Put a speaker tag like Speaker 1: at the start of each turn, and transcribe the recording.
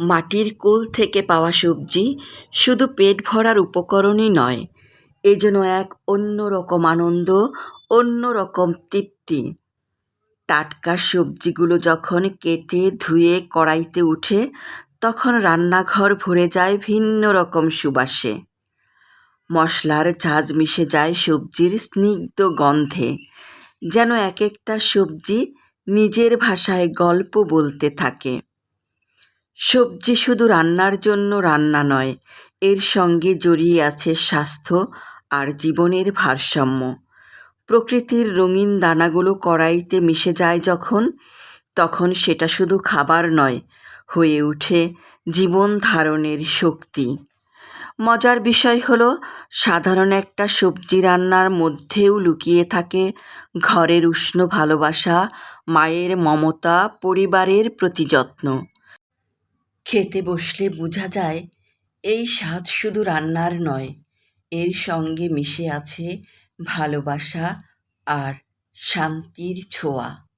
Speaker 1: মাটির কুল থেকে পাওয়া সবজি শুধু পেট ভরার উপকরণই নয়, এ যেন এক অন্য রকম আনন্দ, অন্য রকম তৃপ্তি। টাটকা সবজিগুলো যখন কেটে, ধুয়ে, কড়াইতে উঠে, তখন রান্নাঘর ভরে যায় ভিন্ন রকম সুবাসে। মশলার ঝাঁজ মিশে যায় সবজির স্নিগ্ধ গন্ধে, যেন এক একটা সবজি নিজের ভাষায় গল্প বলতে থাকে। সবজি শুধু রান্নার জন্য রান্না নয়, এর সঙ্গে জড়িয়ে আছে স্বাস্থ্য আর জীবনের ভারসাম্য। প্রকৃতির রঙিন দানাগুলো কড়াইতে মিশে যায় যখন, তখন সেটা শুধু খাবার নয়, হয়ে ওঠে জীবন ধারণের শক্তি। মজার বিষয় হলো, সাধারণ একটা সবজি রান্নার মধ্যেও লুকিয়ে থাকে ঘরের উষ্ণ ভালোবাসা, মায়ের মমতা, পরিবারের প্রতি যত্ন খেতে বসলে বোঝা যায়, এই স্বাদ শুধু রান্নার নয়, এর সঙ্গে মিশে আছে ভালোবাসা আর শান্তির ছোঁয়া।